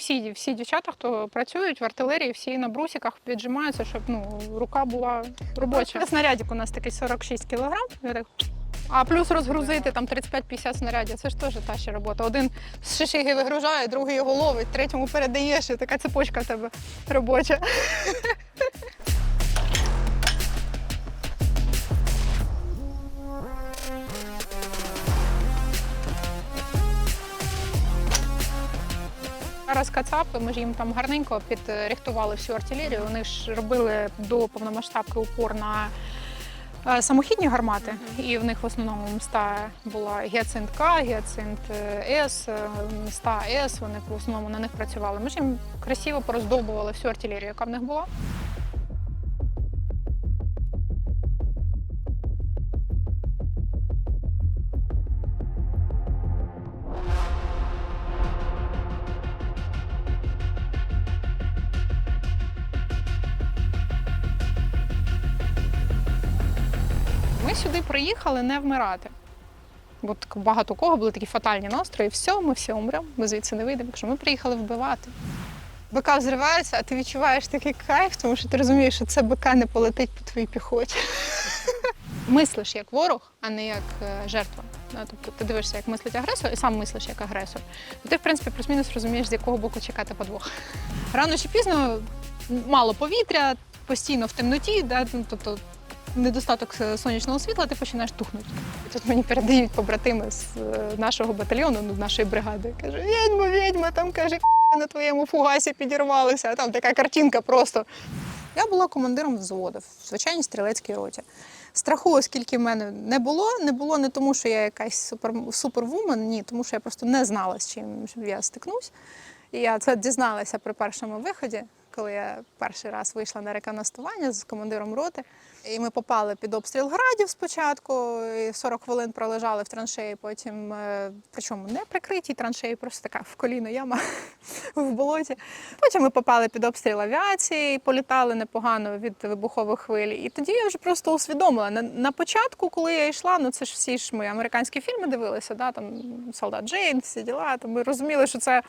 всі, всі дівчата, хто працюють в артилерії, всі на брусиках віджимаються, щоб ну, рука була робоча. Снарядик у нас такий 46 кілограм. а плюс розгрузити там 35-50 снарядів. Це ж теж та ще робота. Один з шишиги вигружає, другий його ловить, третьому передаєш, і така цепочка в тебе робоча. Зараз кацапи, ми ж їм там гарненько підрихтували всю артилерію. Вони ж робили до повномасштабки упор на е, самохідні гармати, і в них в основному МСТА була гіацинт К, гіацинт е, С, е, МСТА С. Вони в основному на них працювали. Ми ж їм красиво пороздовбували всю артилерію, яка в них була. Сюди приїхали не вмирати. Бо так багато у кого були такі фатальні настрої. Все, ми всі умремо, ми звідси не вийдемо. Якщо ми приїхали вбивати. БК взривається, а ти відчуваєш такий кайф, тому що ти розумієш, що це БК не полетить по твоїй піхоті. Мислиш як ворог, а не як е, жертва. Тобто ти дивишся, як мислить агресор, і сам мислиш як агресор. То ти, в принципі, плюс-мінус розумієш, з якого боку чекати подвох. Рано чи пізно мало повітря, постійно в темноті, да, ну, тобто недостаток е, сонячного світла, ти починаєш тухнути. Тут мені передають побратими з е, нашого батальйону, ну, нашої бригади. Каже, відьма, відьма, там каже, «К***, на твоєму фугасі підірвалися, там така картинка просто. Я була командиром взводу в звичайній стрілецькій роті. Страху, оскільки в мене не було, не було не тому, що я якась супер, супервумен, ні, тому що я просто не знала, з чим я стикнусь. І я це дізналася при першому виході, коли я перший раз вийшла на реконастування з командиром роти. І ми попали під обстріл градів спочатку, і 40 хвилин пролежали в траншеї, потім, е, причому не прикритій траншеї, просто така в коліно яма в болоті. Потім ми попали під обстріл авіації, політали непогано від вибухових хвиль. І тоді я вже просто усвідомила. На, на початку, коли я йшла, ну це ж всі ж ми американські фільми дивилися, да, там солдат Джейн, всі діла. То ми розуміли, що це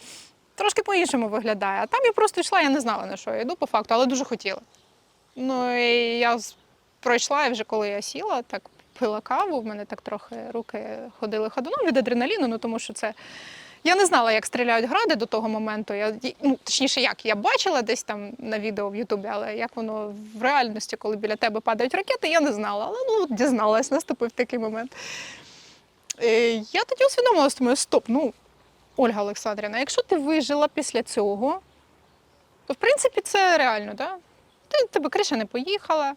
трошки по-іншому виглядає. А там я просто йшла, я не знала на що я йду по факту, але дуже хотіла. Ну і я пройшла, і вже коли я сіла, так пила каву, в мене так трохи руки ходили ходуном від адреналіну, ну тому що це. Я не знала, як стріляють гради до того моменту. Я, ну, точніше, як я бачила десь там на відео в Ютубі, але як воно в реальності, коли біля тебе падають ракети, я не знала. Але ну, дізналась, наступив такий момент. Е, я тоді усвідомила, думаю, стоп, ну, Ольга Олександрівна, якщо ти вижила після цього, то в принципі це реально? Ти тебе криша не поїхала,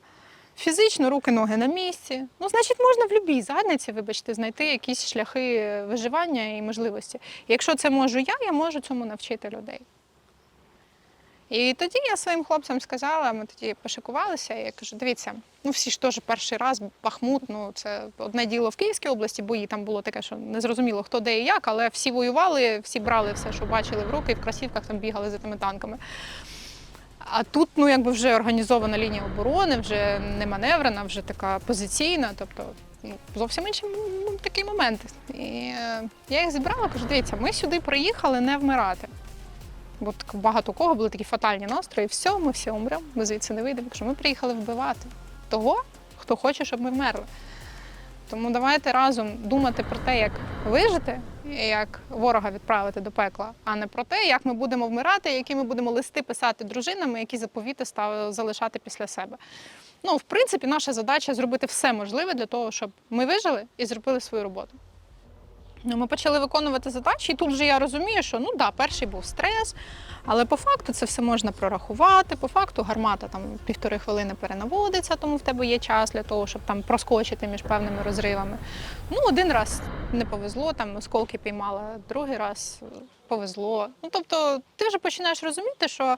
фізично руки, ноги на місці. Ну, значить, можна в будь-якій задниці, вибачте, знайти якісь шляхи виживання і можливості. Якщо це можу я, я можу цьому навчити людей. І тоді я своїм хлопцям сказала, ми тоді пошикувалися, і я кажу, дивіться, ну всі ж теж перший раз, Бахмут, ну це одне діло в Київській області, бої там було таке, що не зрозуміло, хто де і як, але всі воювали, всі брали все, що бачили в руки, і в кросівках там бігали за тими танками. А тут ну якби вже організована лінія оборони, вже не маневрена, вже така позиційна, тобто ну, зовсім інший ну, такий момент. І е, я їх зібрала, кажу, дивіться, ми сюди приїхали не вмирати. Бо так багато у кого були такі фатальні настрої, все, ми всі умремо, ми звідси не вийдемо. Якщо ми приїхали вбивати того, хто хоче, щоб ми вмерли. Тому давайте разом думати про те, як вижити, як ворога відправити до пекла, а не про те, як ми будемо вмирати, які ми будемо листи писати дружинами, які заповіти став залишати після себе. Ну, в принципі, наша задача зробити все можливе для того, щоб ми вижили і зробили свою роботу. Ну, ми почали виконувати задачі, і тут вже я розумію, що ну да, перший був стрес, але по факту це все можна прорахувати. По факту гармата там півтори хвилини перенаводиться, тому в тебе є час для того, щоб там проскочити між певними розривами. Ну, один раз не повезло, там осколки піймала, другий раз повезло. Ну тобто, ти вже починаєш розуміти, що.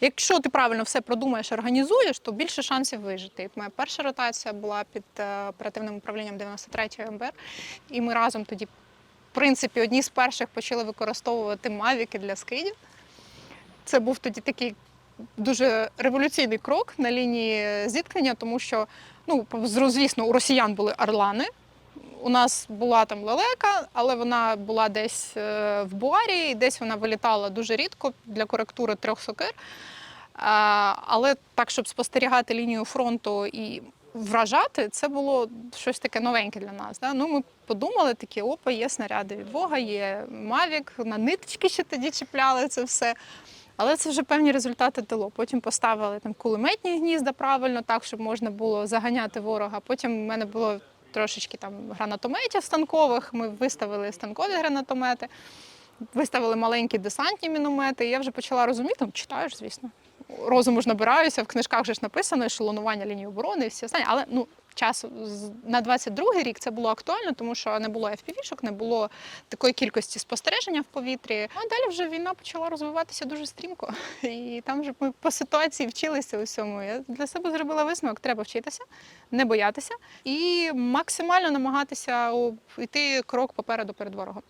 Якщо ти правильно все продумаєш, організуєш, то більше шансів вижити. Моя перша ротація була під е, оперативним управлінням 93-ї МБР, і ми разом тоді, принципі, одні з перших почали використовувати мавіки для скидів. Це був тоді такий дуже революційний крок на лінії зіткнення, тому що, ну, звісно, у росіян були орлани, у нас була там лелека, але вона була десь е, в буарі, і десь вона вилітала дуже рідко для коректури трьох сокир. Але так, щоб спостерігати лінію фронту і вражати, це було щось таке новеньке для нас. Да? Ну, ми подумали, такі, опа, є снаряди від Бога, є Мавік, на ниточки ще тоді чіпляли це все. Але це вже певні результати дало. Потім поставили там кулеметні гнізда правильно, так, щоб можна було заганяти ворога. Потім в мене було трошечки там гранатометів станкових. Ми виставили станкові гранатомети, виставили маленькі десантні міномети. І я вже почала розуміти, ну, читаєш, звісно. Розуму ж набираюся, в книжках вже ж написано, ешелонування лінії оборони і всі останні. Але ну, часу з- на 22-й рік це було актуально, тому що не було FPV-шок, не було такої кількості спостереження в повітрі. А далі вже війна почала розвиватися дуже стрімко. І там вже ми по ситуації вчилися усьому. Я для себе зробила висновок: треба вчитися, не боятися і максимально намагатися йти крок попереду перед ворогом.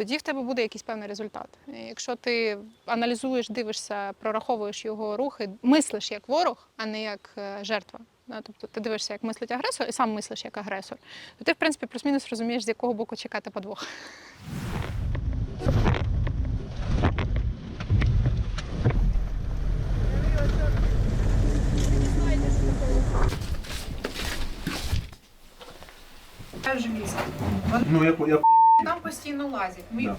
Тоді в тебе буде якийсь певний результат. Якщо ти аналізуєш, дивишся, прораховуєш його рухи, мислиш як ворог, а не як е, жертва. Тобто ти дивишся, як мислить агресор, і сам мислиш як агресор, то ти, в принципі, плюс-мінус розумієш, з якого боку чекати подвох. Ну, я, по- я Там постійно лазять. Да.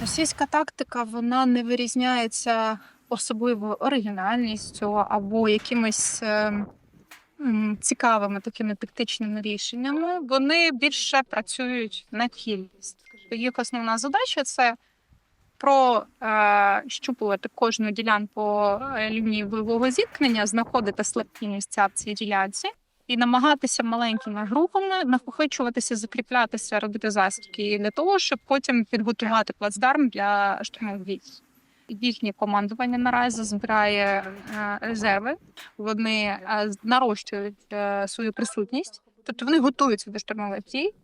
Російська тактика вона не вирізняється особливою оригінальністю або якимись е, цікавими такими тактичними рішеннями. Вони більше працюють на кількість. Їх основна задача це прощупувати кожну ділянку е, лінії бойового зіткнення, знаходити слабкі місця в цій ділянці. І намагатися маленькими групами накопичуватися, закріплятися, робити засідки для того, щоб потім підготувати плацдарм для штурмових дій. Їхнє командування наразі збирає е, резерви. Вони е, нарощують е, свою присутність, тобто вони готуються до штурмових дій.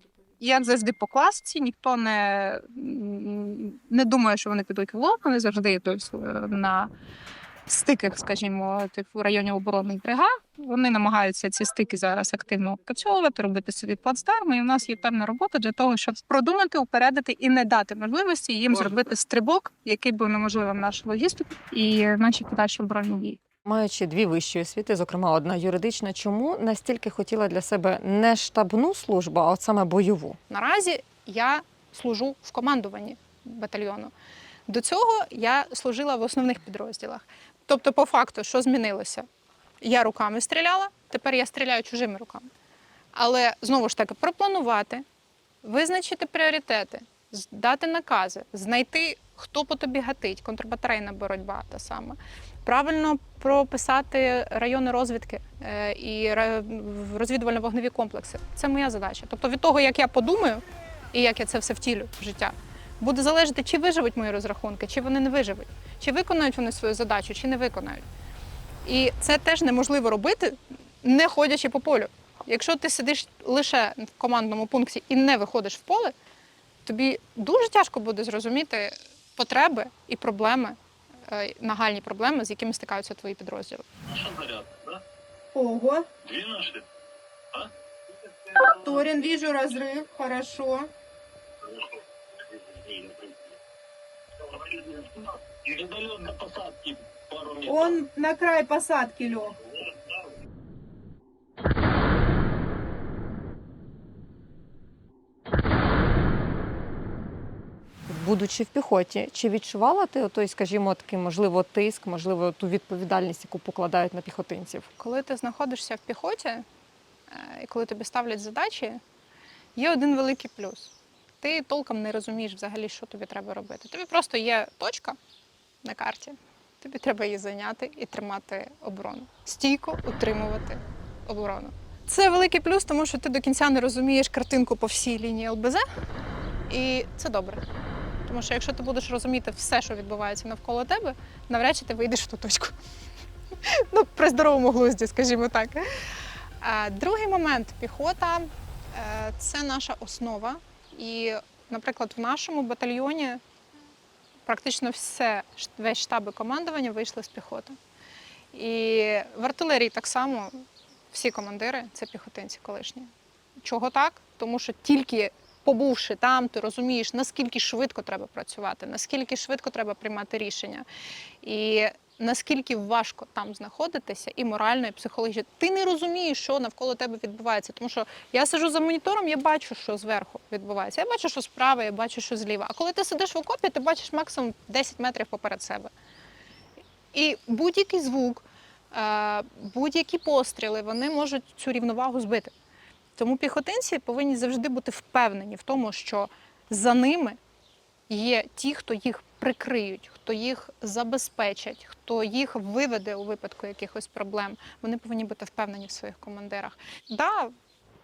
Як завжди по класиці, ніхто не, не думає, що вони підуть в лоб, вони завжди йдуть на стиках, скажімо, тих в районі оборонних бригад. Вони намагаються ці стики зараз активно опрацьовувати, робити собі плацдарми. І в нас є певна робота для того, щоб продумати, упередити і не дати можливості їм зробити стрибок, який був неможливим нашу логістику і наші подальші оборонні дії. Маючи дві вищі освіти, зокрема одна юридична, чому настільки хотіла для себе не штабну службу, а от саме бойову? Наразі я служу в командуванні батальйону. До цього я служила в основних підрозділах. Тобто, по факту, що змінилося? Я руками стріляла, тепер я стріляю чужими руками. Але знову ж таки, пропланувати, визначити пріоритети, дати накази, знайти, хто по тобі гатить, контрбатарейна боротьба та сама. Правильно прописати райони розвідки е, і розвідувально-вогневі комплекси. Це моя задача. Тобто від того, як я подумаю і як я це все втілю в життя, буде залежати, чи виживуть мої розрахунки, чи вони не виживуть, чи виконають вони свою задачу, чи не виконають. І це теж неможливо робити, не ходячи по полю. Якщо ти сидиш лише в командному пункті і не виходиш в поле, тобі дуже тяжко буде зрозуміти потреби і проблеми, е, нагальні проблеми, з якими стикаються твої підрозділи. Наша зарядка, да? Ого, Две наши? Торин, вижу разрыв, хорошо. До посадки пару метров. Он на край посадки лег. Будучи в піхоті, чи відчувала ти той, скажімо, такий, можливо, тиск, можливо, ту відповідальність, яку покладають на піхотинців? Коли ти знаходишся в піхоті, е, і коли тобі ставлять задачі, є один великий плюс. Ти толком не розумієш взагалі, що тобі треба робити. Тобі просто є точка на карті, тобі треба її зайняти і тримати оборону. Стійко утримувати оборону. Це великий плюс, тому що ти до кінця не розумієш картинку по всій лінії ЛБЗ, і це добре. Тому що якщо ти будеш розуміти все, що відбувається навколо тебе, навряд чи ти вийдеш в ту точку. Ну, при здоровому глузді, скажімо так. Другий момент піхота е, це наша основа. І, наприклад, в нашому батальйоні практично все, весь штаб і командування вийшли з піхоти. І в артилерії так само всі командири це піхотинці колишні. Чого так? Тому що тільки побувши там, ти розумієш, наскільки швидко треба працювати, наскільки швидко треба приймати рішення. І наскільки важко там знаходитися і морально, і психологічно. Ти не розумієш, що навколо тебе відбувається. Тому що я сиджу за монітором, я бачу, що зверху відбувається. Я бачу, що справа, я бачу, що зліва. А коли ти сидиш в окопі, ти бачиш максимум 10 метрів поперед себе. І будь-який звук, е, будь-які постріли, вони можуть цю рівновагу збити. Тому піхотинці повинні завжди бути впевнені в тому, що за ними є ті, хто їх прикриють, хто їх забезпечать, хто їх виведе у випадку якихось проблем. Вони повинні бути впевнені в своїх командирах. Да,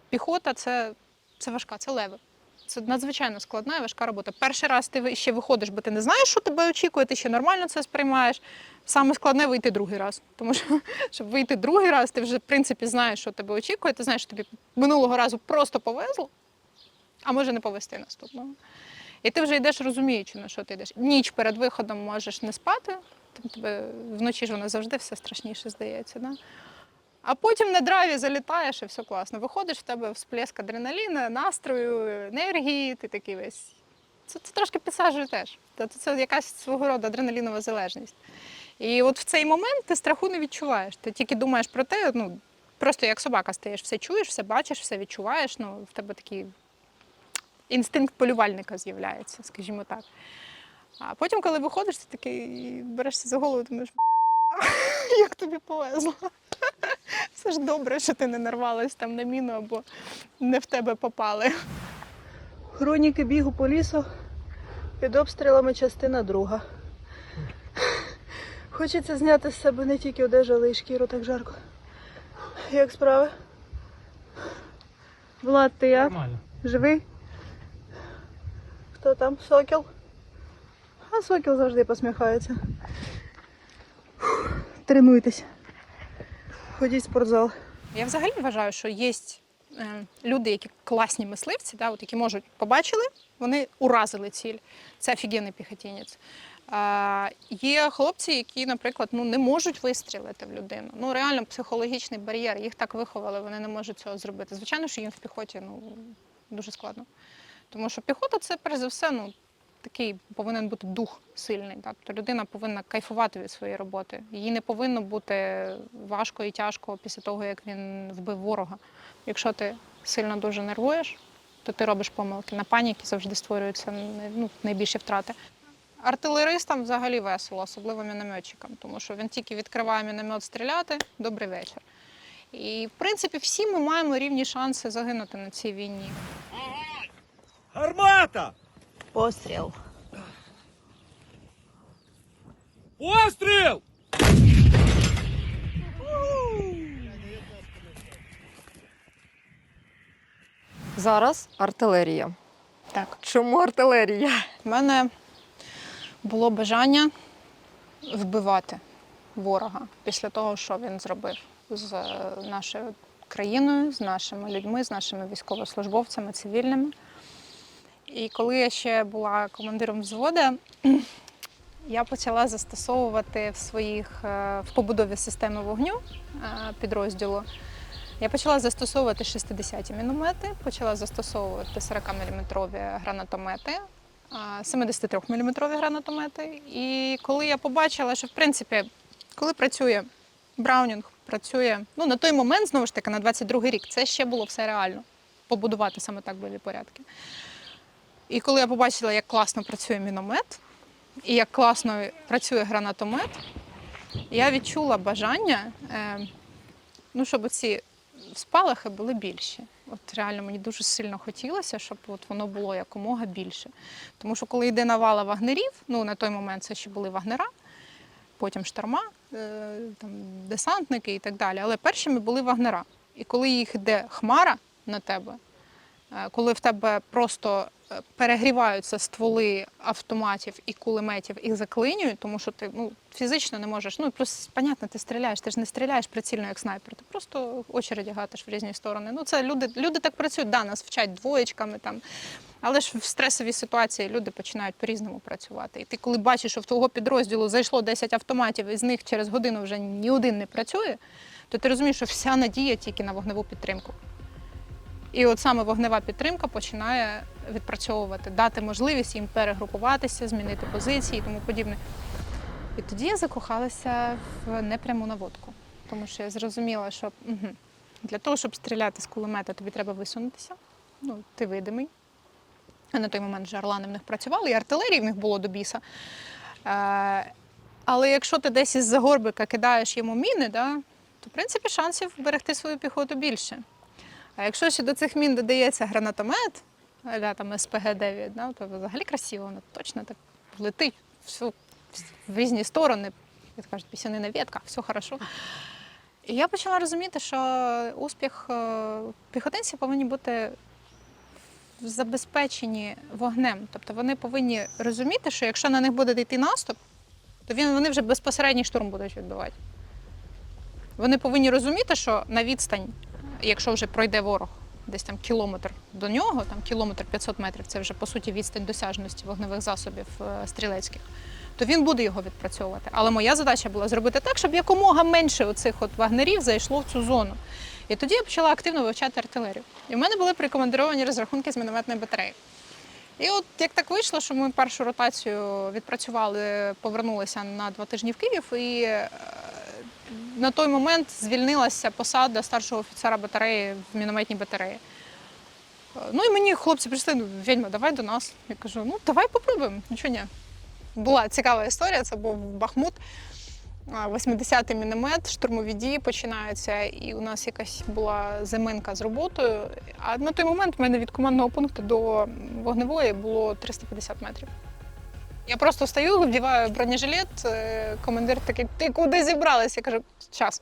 піхота це, це важка, це леви. Це надзвичайно складна і важка робота. Перший раз ти ще виходиш, бо ти не знаєш, що тебе очікує, ти ще нормально це сприймаєш. Саме складне вийти другий раз. Тому що, щоб вийти другий раз, ти вже в принципі знаєш, що тебе очікує. Ти знаєш, що тобі минулого разу просто повезло, а може не повезти наступного. І ти вже йдеш розуміючи, на що ти йдеш. Ніч перед виходом можеш не спати, там вночі ж воно завжди все страшніше здається. Да? А потім на драйві залітаєш і все класно. Виходиш в тебе всплеск адреналіну, настрою, енергії, ти такий весь. Це, це трошки підсаджує теж. Тобто це якась свого роду адреналінова залежність. І от в цей момент ти страху не відчуваєш. Ти тільки думаєш про те, ну просто як собака стаєш, все чуєш, все бачиш, все відчуваєш. Ну, в тебе такий інстинкт полювальника з'являється, скажімо так. А потім, коли виходиш, ти такий берешся за голову, думаєш, «Бля, як тобі повезло. Все ж добре, що ти не нарвалась там на міну або не в тебе попали. Хроніки бігу по лісу під обстрілами частина друга. Хочеться зняти з себе не тільки одежу, але й шкіру так жарко. Як справи? Влад, ти як? Нормально. Живий? Хто там? Сокіл? А сокіл завжди посміхається. Тренуйтесь. Ходіть в спортзал. Я взагалі вважаю, що є е, люди, які класні мисливці, да, от які можуть побачили, вони уразили ціль. Це офігенний піхотінець. А, є хлопці, які, наприклад, ну, не можуть вистрілити в людину. Ну, реально психологічний бар'єр, їх так виховали, вони не можуть цього зробити. Звичайно, що їм в піхоті ну, дуже складно. Тому що піхота це, перш за все, ну, такий повинен бути дух сильний. Так? Тобто людина повинна кайфувати від своєї роботи. Їй не повинно бути важко і тяжко після того, як він вбив ворога. Якщо ти сильно дуже нервуєш, то ти робиш помилки. На паніки завжди створюються ну, найбільші втрати. Артилеристам взагалі весело, особливо мінометчикам, тому що він тільки відкриває міномет стріляти, добрий вечір. І, в принципі, всі ми маємо рівні шанси загинути на цій війні. Гармата! Постріл. Постріл! Зараз артилерія. Так. Чому артилерія? У мене було бажання вбивати ворога після того, що він зробив з е, нашою країною, з нашими людьми, з нашими військовослужбовцями, цивільними. І коли я ще була командиром взводу, я почала застосовувати в своїх е, в побудові системи вогню е, підрозділу. Я почала застосовувати 60-ті міномети, почала застосовувати 40-мм гранатомети, 73-мм гранатомети. І коли я побачила, що в принципі, коли працює Браунінг, працює ну на той момент, знову ж таки, на 22-й рік, це ще було все реально побудувати саме так бойові порядки. І коли я побачила, як класно працює міномет і як класно працює гранатомет, я відчула бажання, е, ну, щоб ці спалахи були більші. От реально мені дуже сильно хотілося, щоб от воно було якомога більше. Тому що коли йде навала вагнерів, ну на той момент це ще були вагнера, потім шторма, е, там, десантники і так далі. Але першими були вагнера. І коли їх йде хмара на тебе, е, коли в тебе просто перегріваються стволи автоматів і кулеметів і заклинюють, тому що ти ну, фізично не можеш. Ну плюс, понятно, ти стріляєш, ти ж не стріляєш прицільно як снайпер, ти просто очереді гатиш в різні сторони. Ну це люди, люди так працюють, да, нас вчать двоєчками там. Але ж в стресовій ситуації люди починають по-різному працювати. І ти, коли бачиш, що в твого підрозділу зайшло 10 автоматів, і з них через годину вже ні один не працює, то ти розумієш, що вся надія тільки на вогневу підтримку. І от саме вогнева підтримка починає відпрацьовувати, дати можливість їм перегрупуватися, змінити позиції і тому подібне. І тоді я закохалася в непряму наводку, тому що я зрозуміла, що угу, для того, щоб стріляти з кулемета, тобі треба висунутися. Ну, ти видимий. А на той момент вже орлани в них працювали, і артилерії в них було до біса. Е, але якщо ти десь із загорбика кидаєш йому міни, да, то в принципі шансів берегти свою піхоту більше. А якщо ще до цих мін додається гранатомет, аля там СПГ-9, да, то взагалі красиво, воно точно так летить всю, в різні сторони, як кажуть, пісянина ветка, все хорошо. І я почала розуміти, що успіх е, піхотинців повинні бути забезпечені вогнем. Тобто вони повинні розуміти, що якщо на них буде йти наступ, то він, вони вже безпосередній штурм будуть відбивати. Вони повинні розуміти, що на відстань, якщо вже пройде ворог, десь там кілометр до нього, там кілометр 500 метрів, це вже по суті відстань досяжності вогневих засобів е, стрілецьких, то він буде його відпрацьовувати. Але моя задача була зробити так, щоб якомога менше оцих от вагнерів зайшло в цю зону. І тоді я почала активно вивчати артилерію. І в мене були прикомандировані розрахунки з мінометної батареї. І от як так вийшло, що ми першу ротацію відпрацювали, повернулися на два тижні в Київ, і е, на той момент звільнилася посада старшого офіцера батареї в мінометній батареї. Е, Ну і мені хлопці прийшли, ну, Вельма, давай до нас. Я кажу, ну давай попробуємо, нічого ні. Була цікава історія, це був Бахмут. 80-й міномет, штурмові дії починаються, і у нас якась була заминка з роботою. А на той момент в мене від командного пункту до вогневої було 350 метрів. Я просто стою, вдіваю бронежилет, е, командир такий, ти куди зібралась? Я кажу, час,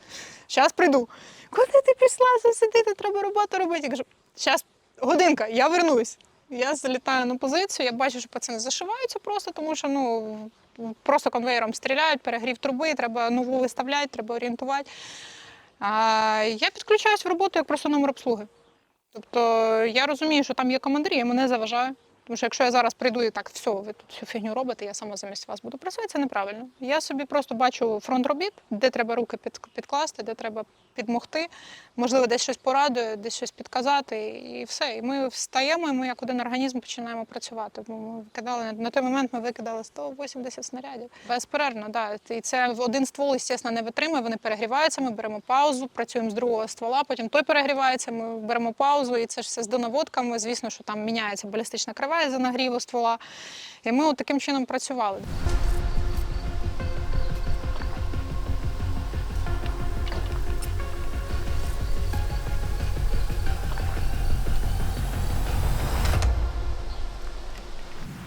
зараз прийду. Куди ти пішла засидити? Треба роботу робити. Я кажу, зараз годинка, я вернусь. Я залітаю на позицію, я бачу, що пацани зашиваються просто, тому що ну, просто конвейером стріляють, перегрів труби, треба нову виставляти, треба орієнтувати. А я підключаюсь в роботу як просто номер обслуги. Тобто я розумію, що там є командир, я йому не заважаю. Тому що якщо я зараз прийду і так, все, ви тут всю фігню робите, я сама замість вас буду працювати, це неправильно. Я собі просто бачу фронт робіт, де треба руки під, підкласти, де треба підмогти, можливо, десь щось порадує, десь щось підказати, і все. І ми встаємо, і ми як один організм починаємо працювати. Бо Ми викидали на той момент ми викидали 180 снарядів. Безперервно, да. І це один ствол, звісно, не витримує. Вони перегріваються. Ми беремо паузу, працюємо з другого ствола. Потім той перегрівається. Ми беремо паузу, і це ж все з донаводками. Звісно, що там міняється балістична крива за нагріву ствола. І ми от таким чином працювали.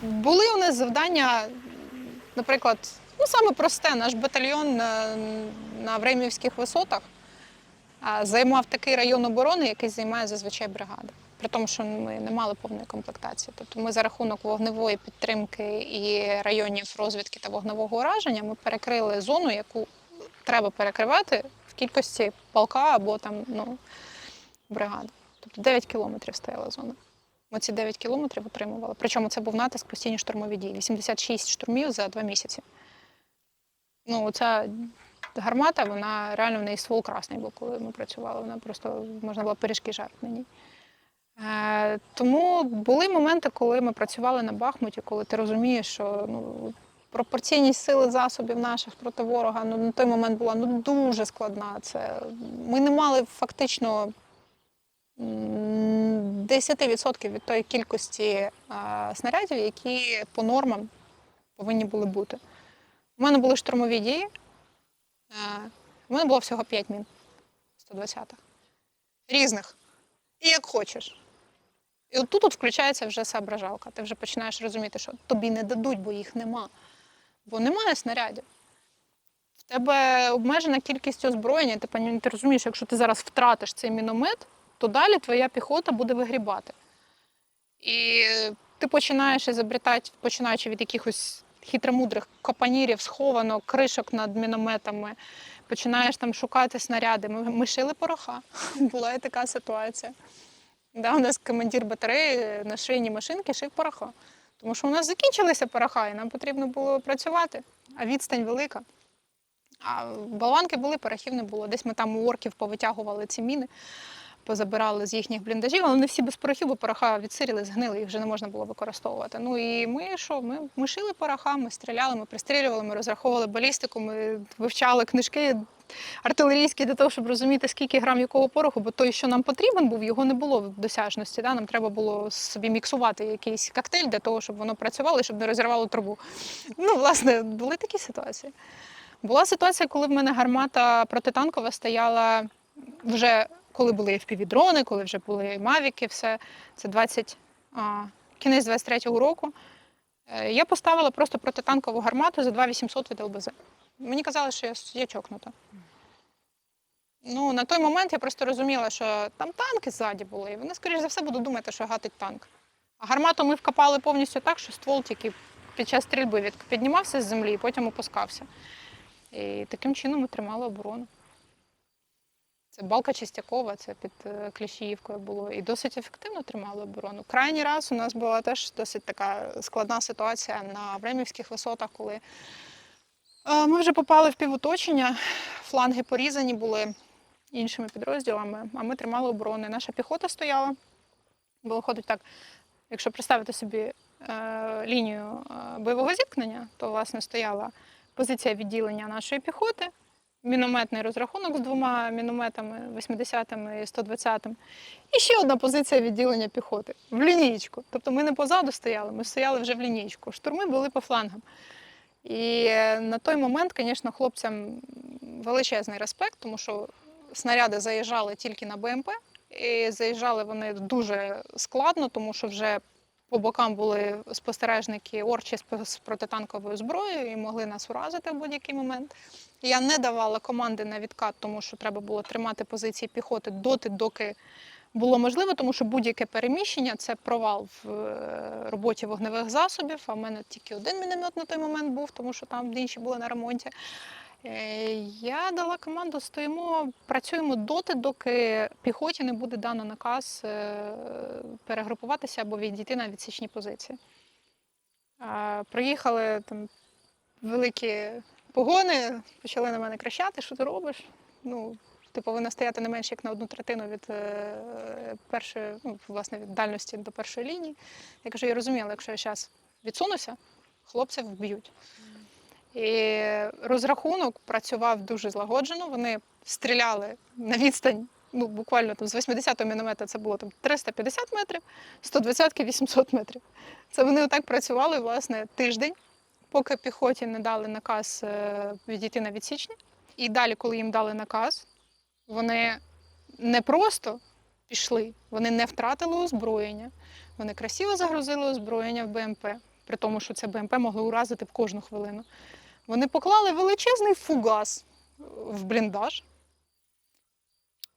Були у нас завдання, наприклад, ну саме просте, наш батальйон на, на Времівських висотах займав такий район оборони, який займає зазвичай бригада. При тому, що ми не мали повної комплектації. Тобто ми за рахунок вогневої підтримки і районів розвідки та вогневого ураження ми перекрили зону, яку треба перекривати в кількості полка або там ну, бригади. Тобто 9 кілометрів стояла зона. Ми ці 9 кілометрів отримували. Причому це був натиск постійні штурмові дії. 86 штурмів за два місяці. Ну, ця гармата, вона реально в неї ствол красний був, коли ми працювали. Вона просто можна було пиріжки жарити на ній. Е, тому були моменти, коли ми працювали на Бахмуті, коли ти розумієш, що ну, пропорційність сили засобів наших проти ворога ну, на той момент була ну, дуже складна. Це, ми не мали фактично 10% від тої кількості е, снарядів, які по нормам повинні були бути. У мене були штурмові дії. Е, У мене було всього 5 мін 120-х. Різних. І як хочеш. І от тут от включається вже соображалка. Ти вже починаєш розуміти, що тобі не дадуть, бо їх нема. Бо немає снарядів. В тебе обмежена кількість озброєння, ти, ти розумієш, якщо ти зараз втратиш цей міномет, то далі твоя піхота буде вигрібати. І ти починаєш ізобретати, починаючи від якихось хитромудрих капанірів, схованок, кришок над мінометами, починаєш там шукати снаряди. Ми, ми шили пороха. Була і така ситуація. Да, у нас командир батареї на шийні машинки шив пороха. Тому що у нас закінчилися пороха, і нам потрібно було працювати, а відстань велика. А болванки були, порохів не було. Десь ми там у орків повитягували ці міни, позабирали з їхніх бліндажів, але не всі без порохів, бо пороха відсиріли, згнили, їх вже не можна було використовувати. Ну і ми що? Ми, ми шили пороха, ми стріляли, ми пристрілювали, ми розраховували балістику, ми вивчали книжки артилерійські для того, щоб розуміти, скільки грам якого пороху, бо той, що нам потрібен був, його не було в досяжності. Да? Нам треба було собі міксувати якийсь коктейль для того, щоб воно працювало і щоб не розірвало трубу. Ну, власне, були такі ситуації. Була ситуація, коли в мене гармата протитанкова стояла вже коли були FPV-дрони, коли вже були мавіки, все. Це 20, а, кінець 23-го року. Е, Я поставила просто протитанкову гармату за 2800 від ЛБЗ. Мені казали, що я, я чокнута. Ну, на той момент я просто розуміла, що там танки ззаді були, і вони, скоріш за все, будуть думати, що гатить танк. А гармату ми вкопали повністю так, що ствол тільки під час стрільби від- піднімався з землі і потім опускався. І таким чином ми тримали оборону. Балка Чистякова, це під е, Кліщіївкою було. І досить ефективно тримали оборону. Крайній раз у нас була теж досить така складна ситуація на Времівських висотах, коли е, ми вже попали в півоточення, фланги порізані були іншими підрозділами, а ми тримали оборону. Наша піхота стояла. Бо виходить так, якщо представити собі е, лінію бойового зіткнення, то власне стояла позиція відділення нашої піхоти, мінометний розрахунок з двома мінометами 80-м і 120-м, і ще одна позиція відділення піхоти в лінійку. Тобто ми не позаду стояли, ми стояли вже в лінійку. Штурми були по флангам. І е, на той момент, звісно, хлопцям величезний респект, тому що снаряди заїжджали тільки на БМП, і заїжджали вони дуже складно, тому що вже по бокам були спостережники орчі з протитанковою зброєю і могли нас уразити в будь-який момент. Я не давала команди на відкат, тому що треба було тримати позиції піхоти доти, доки було можливо, тому що будь-яке переміщення це провал в е, роботі вогневих засобів. А в мене тільки один міномет на той момент був, тому що там інші були на ремонті. Е, Я дала команду, стоїмо, працюємо доти, доки піхоті не буде дано наказ е, перегрупуватися або відійти на відсічні позиції. Приїхали там великі погони, почали на мене кричати, що ти робиш. Ну, ти повинна стояти не менше як на одну третину від е, першої, ну, власне, від дальності до першої лінії. Я кажу, я розуміла, якщо я зараз відсунуся, хлопців вб'ють. І розрахунок працював дуже злагоджено. Вони стріляли на відстань, ну буквально там з 80-го міномета це було там 350 метрів, 120-ки 800 метрів. Це вони отак працювали власне тиждень, поки піхоті не дали наказ е, відійти на відсічні. І далі, коли їм дали наказ, вони не просто пішли, вони не втратили озброєння. Вони красиво загрузили озброєння в БМП, при тому, що це БМП могли уразити в кожну хвилину. Вони поклали величезний фугас в бліндаж,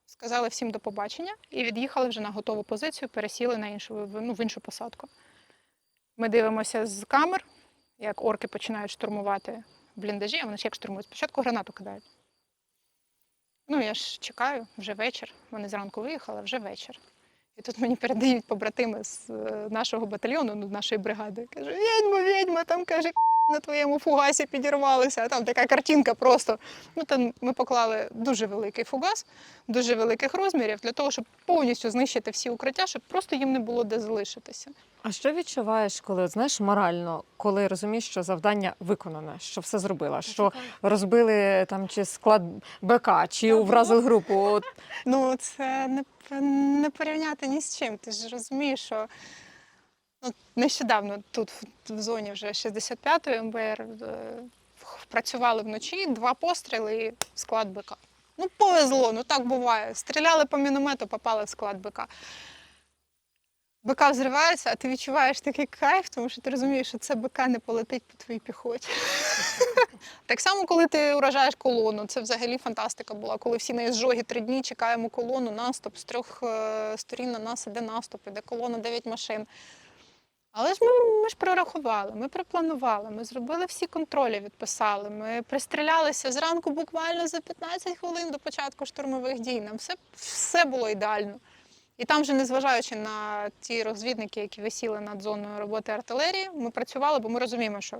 сказали всім до побачення і від'їхали вже на готову позицію, пересіли на іншу, ну, в іншу посадку. Ми дивимося з камер, як орки починають штурмувати бліндажі, а вони ж як штурмують? Спочатку гранату кидають. Ну, я ж чекаю, вже вечір. Вони зранку виїхали, вже вечір. І тут мені передають побратими з е, нашого батальйону, ну, нашої бригади. Каже, відьма, відьма, там каже, на твоєму фугасі підірвалися. А там така картинка просто. Ну, там ми поклали дуже великий фугас, дуже великих розмірів, для того, щоб повністю знищити всі укриття, щоб просто їм не було де залишитися. А що відчуваєш, коли от, знаєш морально, коли розумієш, що завдання виконане, що все зробила, що розбили там чи склад БК, чи вразили групу? От, Ну, це не, не порівняти ні з чим. Ти ж розумієш, що нещодавно тут в, зоні вже 65-ї МБР е, працювали вночі, два постріли і склад БК. Ну, повезло, ну так буває. Стріляли по міномету, попали в склад БК. БК взривається, а ти відчуваєш такий кайф, тому що ти розумієш, що це БК не полетить по твоїй піхоті. Так само, коли ти уражаєш колону, це взагалі фантастика була. Коли всі на ізжогі три дні чекаємо колону, наступ, з трьох е, сторін на нас іде наступ, іде колона, дев'ять машин. Але ж ми, ми ж прорахували, ми пропланували, ми зробили всі контролі, відписали. Ми пристрілялися зранку буквально за 15 хвилин до початку штурмових дій. Нам все, все було ідеально. І там, вже незважаючи на ті розвідники, які висіли над зоною роботи артилерії, ми працювали, бо ми розуміємо, що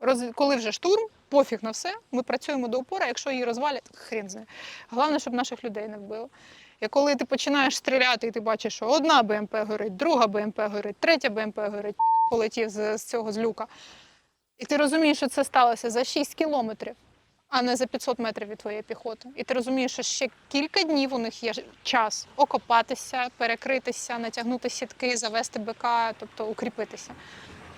Роз... Коли вже штурм, пофіг на все, ми працюємо до упора, якщо її розвалять, хрін знає. Головне, щоб наших людей не вбило. І коли ти починаєш стріляти, і ти бачиш, що одна БМП горить, друга БМП горить, третя БМП горить, полетів з, з цього з люка. І ти розумієш, що це сталося за 6 кілометрів, а не за 500 метрів від твоєї піхоти. І ти розумієш, що ще кілька днів у них є час окопатися, перекритися, натягнути сітки, завести БК, тобто укріпитися.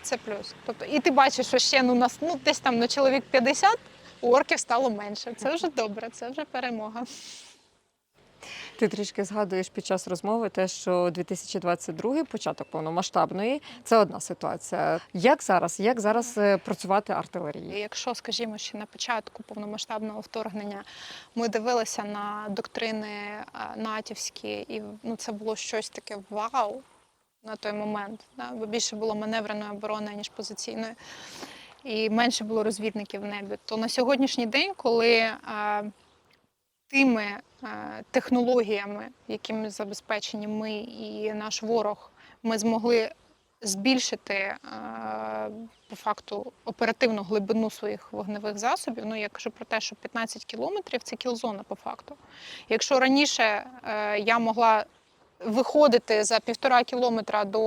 Це плюс. Тобто, і ти бачиш, що ще ну, нас ну, десь там на чоловік 50, у орків стало менше. Це вже добре, це вже перемога. Ти трішки згадуєш під час розмови те, що 2022 початок повномасштабної це одна ситуація. Як зараз? Як зараз е, працювати артилерії? Якщо, скажімо, ще на початку повномасштабного вторгнення ми дивилися на доктрини е, натівські, і ну, це було щось таке вау на той момент, да? бо більше було маневреної оборони, ніж позиційної, і менше було розвідників в небі. То на сьогоднішній день, коли е, тими е, технологіями, якими забезпечені ми і наш ворог, ми змогли збільшити е, по факту оперативну глибину своїх вогневих засобів. Ну я кажу про те, що 15 кілометрів це кілзона по факту. Якщо раніше е, я могла виходити за півтора кілометра до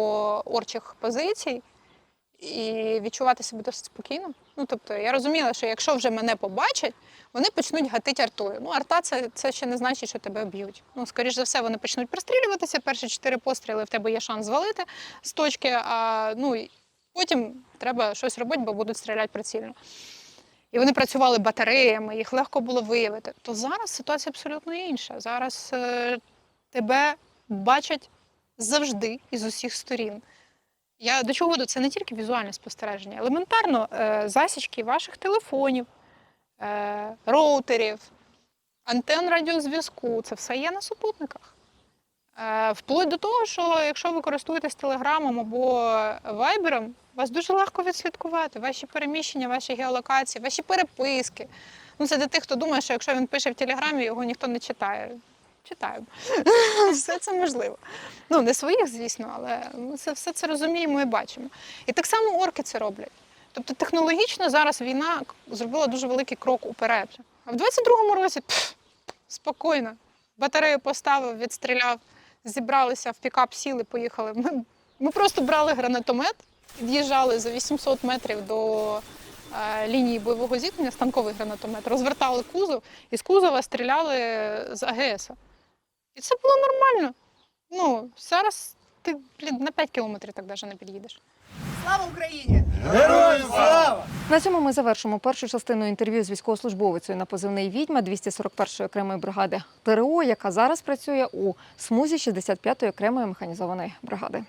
орчих позицій і відчувати себе досить спокійно. Ну тобто я розуміла, що якщо вже мене побачать, вони почнуть гатити артою. Ну, арта це, це ще не значить, що тебе б'ють. Ну, скоріш за все, вони почнуть пристрілюватися. Перші чотири постріли в тебе є шанс звалити з точки, а ну потім треба щось робити, бо будуть стріляти прицільно. І вони працювали батареями, їх легко було виявити. То зараз ситуація абсолютно інша. Зараз е, тебе бачать завжди і з усіх сторін. Я до чого веду? Це не тільки візуальне спостереження, елементарно е, засічки ваших телефонів, е, роутерів, антен радіозв'язку це все є на супутниках. Е, вплоть до того, що якщо ви користуєтесь телеграмом або вайбером, вас дуже легко відслідкувати. Ваші переміщення, ваші геолокації, ваші переписки. Ну, це для тих, хто думає, що якщо він пише в телеграмі, його ніхто не читає. Читаємо. Все це можливо. Ну, не своїх, звісно, але ми це все це розуміємо і бачимо. І так само орки це роблять. Тобто технологічно зараз війна зробила дуже великий крок уперед. А в 22-му році пф, спокійно. Батарею поставив, відстріляв, зібралися в пікап, сіли, поїхали. Ми, ми просто брали гранатомет, під'їжджали за 800 метрів до е, лінії бойового зіткнення, станковий гранатомет, розвертали кузов і з кузова стріляли з АГС. І це було нормально. Ну, зараз ти блін, на 5 кілометрів так навіть не під'їдеш. Слава Україні! Героям! На цьому ми завершимо першу частину інтерв'ю з військовослужбовицею на позивний відьма 241-ї окремої бригади ТРО, яка зараз працює у смузі 65-ї окремої механізованої бригади.